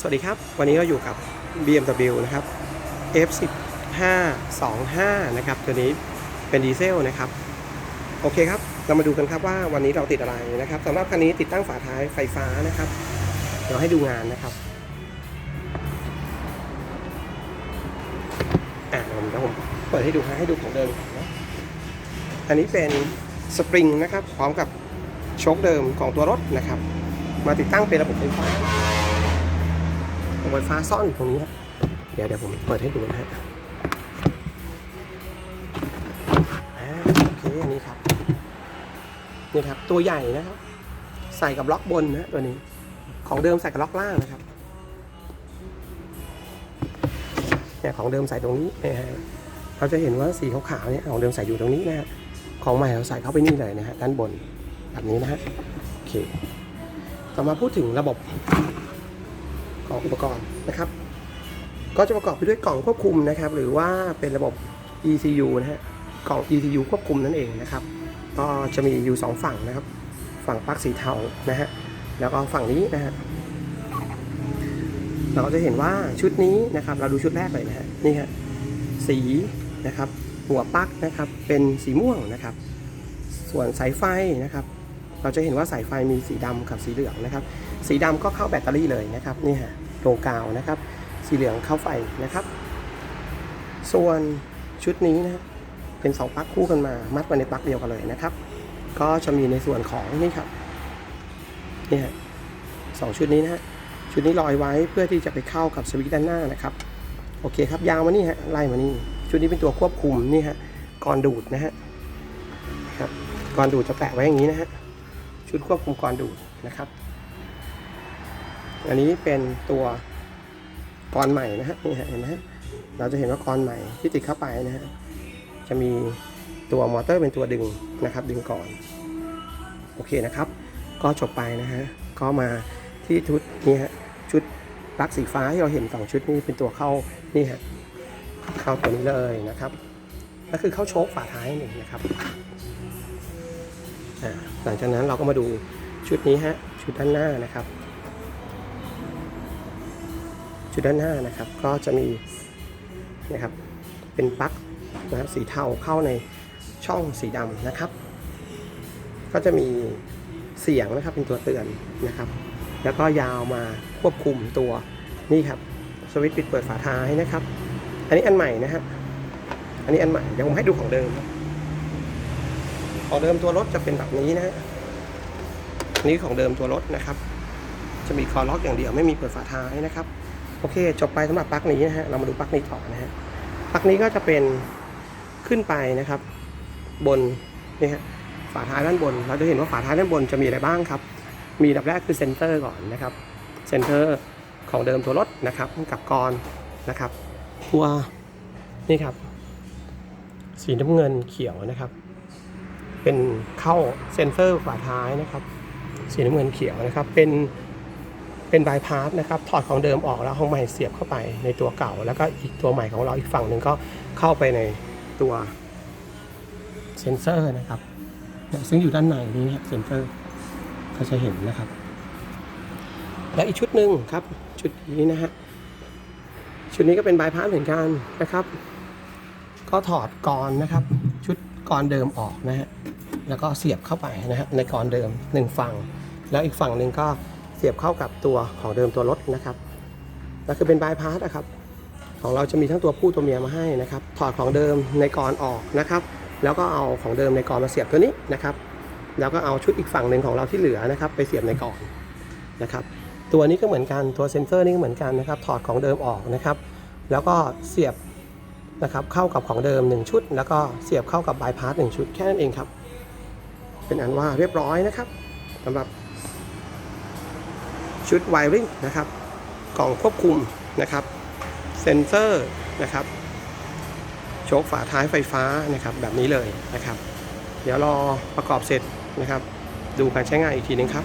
สวัสดีครับ วันนี้เราอยู่กับ BMW นะครับ F1525 นะครับ ตัวนี้เป็นดีเซลนะครับ โอเคครับ เรามาดูกันครับว่าวันนี้เราติดอะไรนะครับสำหรับคันนี้ติดตั้งฝาท้ายไฟฟ้านะครับ เดี๋ยวให้ดูงานนะครับอ่าเดี๋ยวผมเดี๋ยวผมเปิดให้ดูให้ดูของเดิมนะอันนี้เป็นสปริงนะครับ พร้อมกับโชคเดิมของตัวรถนะครับ มาติดตั้งเป็นระบบไฟฟ้า ไฟฟ้าซ่อนอยู่ตรงนี้ครับเดี๋ยวเดี๋ยวผมเปิดให้ดูนะฮะโอเคอันนี้ครับนี่ครับ ตัวใหญ่นะครับ ใส่กับล็อกบนนะตัวนี้ ของเดิมใส่กับล็อกล่างนะครับเนี่ยของเดิมใส่ตรงนี้นะฮะเราจะเห็นว่าสีขาวๆเนี่ยของเดิมใส่อยู่ตรงนี้นะฮะของใหม่เราใส่เข้าไปนี่เลยนะฮะด้านบนแบบนี้นะฮะโอเค ต่อมาพูดถึงระบบ ของอุปกรณ์นะครับ ก็จะประกอบไปด้วยกล่องควบคุมนะครับ หรือว่าเป็นระบบ ECU นะฮะกล่อง ECU ควบคุมนั่นเองนะครับ ก็จะมีอยู่ 2 ฝั่งนะครับ ฝั่งปลั๊กสีเทานะฮะแล้วก็ฝั่งนี้นะฮะเราก็จะเห็นว่าชุดนี้นะครับ เราดูชุดแรกเลยนะฮะนี่ฮะสีนะครับ หัวปลั๊กนะครับเป็นสีม่วงนะครับ ส่วนสายไฟนะครับ เราจะเห็นว่าสายไฟมีสีดำกับสีเหลืองนะครับ สีดำก็เข้าแบตเตอรี่เลยนะครับนี่ฮะโลกาวนะครับ สีเหลืองเข้าไฟนะครับ ส่วนชุดนี้นะเป็นสองปลั๊กคู่กันมามัดไว้ในปลั๊กเดียวกันเลยนะครับ ก็จะมีในส่วนของนี่ครับนี่ฮะสองชุดนี้นะฮะชุดนี้ลอยไว้เพื่อที่จะไปเข้ากับสวิตช์ด้านหน้านะครับโอเคครับยาวมานี่ฮะไล่มานี่ชุดนี้เป็นตัวควบคุมนี่ฮะกรดูดนะฮะครับกรดูดจะแปะไว้อย่างนี้นะฮะชุดควบคุมกรดูดนะครับ อันนี้เป็นตัวกรใหม่นะฮะนี่ฮะเห็นไหมฮะเราจะเห็นว่ากรใหม่ที่ติดเข้าไปนะฮะจะมีตัวมอเตอร์เป็นตัวดึงนะครับ ดึงก่อนโอเคนะครับ ก็จบไปนะฮะก็มาที่ชุดนี้ฮะชุดลักสีฟ้าที่เราเห็นสองชุดนี้เป็นตัวเข้านี่ฮะเข้าตัวนี้เลยนะครับก็คือเข้าโชคฝาท้ายนี่นะครับหลังจากนั้นเราก็มาดูชุดนี้ฮะชุดด้านหน้านะครับุดด้านหน้านะครับ ก็จะมีนะครับเป็นปลั๊กนะครับสีเทาเข้าในช่องสีดำนะครับ ก็จะมีเสียงนะครับเป็นตัวเตือนนะครับ แล้วก็ยาวมาควบคุมตัวนี่ครับสวิตช์ปิดเปิดฝาท้ายนะครับ อันนี้อันใหม่นะฮะอันนี้อันใหม่เดี๋ยวผมให้ดูของเดิมของเดิมตัวรถจะเป็นแบบนี้นะฮะนนี้ของเดิมตัวรถนะครับ จะมีคอล็อกอย่างเดียวไม่มีเปิดฝาท้ายนะครับ โอเค จบไปสำหรับปลั๊กนี้นะฮะ เรามาดูปลั๊กนี้ต่อนะฮะ ปลั๊กนี้ก็จะเป็นขึ้นไปนะครับ บนนี่ฮะ ฝาท้ายด้านบน เราจะเห็นว่าฝาท้ายด้านบนจะมีอะไรบ้างครับ มีดับแรกคือเซนเตอร์ก่อนนะครับ เซนเตอร์ของเดิมตัวรถนะครับ กับกรนะครับ ตัวนี่ครับ สีน้ำเงินเขียวนะครับ เป็นเข้าเซนเซอร์ฝาท้ายนะครับ สีน้ำเงินเขียวนะครับ เป็น เป็นบายพาสนะครับถอดของเดิมออกแล้วของใหม่เสียบเข้าไปในตัวเก่า แล้วก็อีกตัวใหม่ของเราอีกฝั่งหนึ่งก็เข้าไปในตัวเซนเซอร์นะครับ ซึ่งอยู่ด้านในนี้นะครับเซนเซอร์ก็จะเห็นนะครับ และอีกชุดหนึ่งครับ ชุดนี้นะฮะชุดนี้ก็เป็นบายพาสเหมือนกันนะครับ ก็ถอดกรนะครับ ชุดกรเดิมออกนะฮะแล้วก็เสียบเข้าไปนะฮะในกรเดิมหนึ่งฝั่ง แล้วอีกฝั่งหนึ่งก็ เสียบเข้ากับตัวของเดิมตัวรถนะครับก็คือเป็นบายพาสนะครับ ของเราจะมีทั้งตัวผู้ตัวเมียมาให้นะครับ ถอดของเดิมในกรออกนะครับ แล้วก็เอาของเดิมในกรมาเสียบตัวนี้นะครับ แล้วก็เอาชุดอีกฝั่งหนึ่งของเราที่เหลือนะครับ ไปเสียบในกรนะครับ ตัวนี้ก็เหมือนกันตัวเซนเซอร์นี่ก็เหมือนกันนะครับ ถอดของเดิมออกนะครับ แล้วก็เสียบนะครับเข้ากับของเดิม 1 ชุด แล้วก็เสียบเข้ากับบายพาสหนึ่งชุดแค่นั้นเองครับ เป็นอันว่าเรียบร้อยนะครับสำหรับ ชุดไวริงนะครับ กล่องควบคุมนะครับ เซนเซอร์นะครับ โชคฝาท้ายไฟฟ้านะครับแบบนี้เลยนะครับ เดี๋ยวรอประกอบเสร็จนะครับ ดูการใช้งานอีกทีนึงครับ